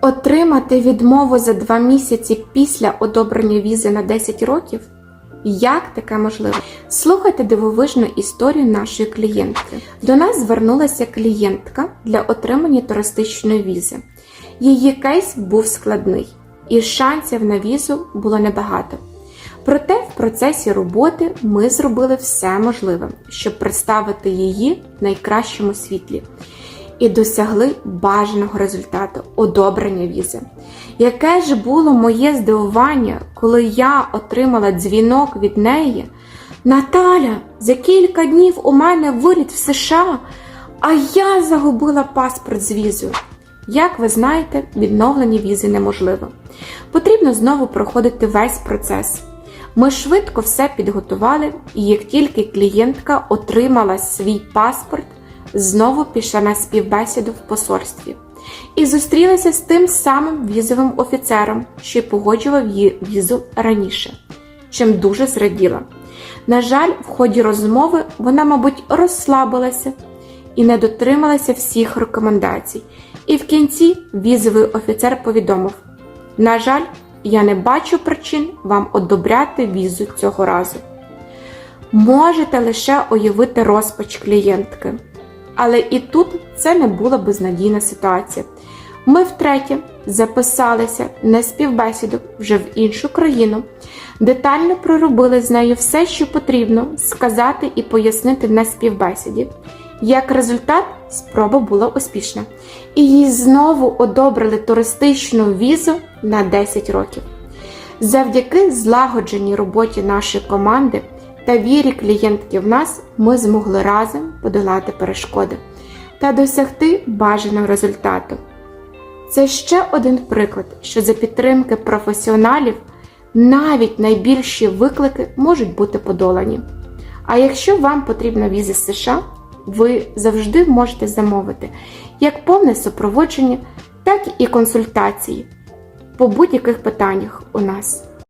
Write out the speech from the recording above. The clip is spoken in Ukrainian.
Отримати відмову за два місяці після одобрення візи на 10 років? Як таке можливо? Слухайте дивовижну історію нашої клієнтки. До нас звернулася клієнтка для отримання туристичної візи. Її кейс був складний, і шансів на візу було небагато. Проте в процесі роботи ми зробили все можливе, щоб представити її в найкращому світлі і досягли бажаного результату одобрення візи. Яке ж було моє здивування, коли я отримала дзвінок від неї. Наталя, за кілька днів у мене виліт в США, а я загубила паспорт з візою. Як ви знаєте, відновлення візи неможливо. Потрібно знову проходити весь процес. Ми швидко все підготували, і як тільки клієнтка отримала свій паспорт, знову пішла на співбесіду в посольстві і зустрілася з тим самим візовим офіцером, що й погоджував її візу раніше, чим дуже зраділа. На жаль, в ході розмови вона, мабуть, розслабилася і не дотрималася всіх рекомендацій. І в кінці візовий офіцер повідомив: на жаль, я не бачу причин вам одобряти візу цього разу. Можете лише уявити розпач клієнтки. Але і тут це не була безнадійна ситуація. Ми втретє записалися на співбесіду вже в іншу країну, детально проробили з нею все, що потрібно сказати і пояснити на співбесіді. Як результат, спроба була успішна, і їй знову одобрили туристичну візу на 10 років. Завдяки злагодженій роботі нашої команди та вірі клієнтки в нас ми змогли разом подолати перешкоди та досягти бажаного результату. Це ще один приклад, що за підтримки професіоналів навіть найбільші виклики можуть бути подолані. А якщо вам потрібна віза з США, ви завжди можете замовити як повне супроводження, так і консультації по будь-яких питаннях у нас.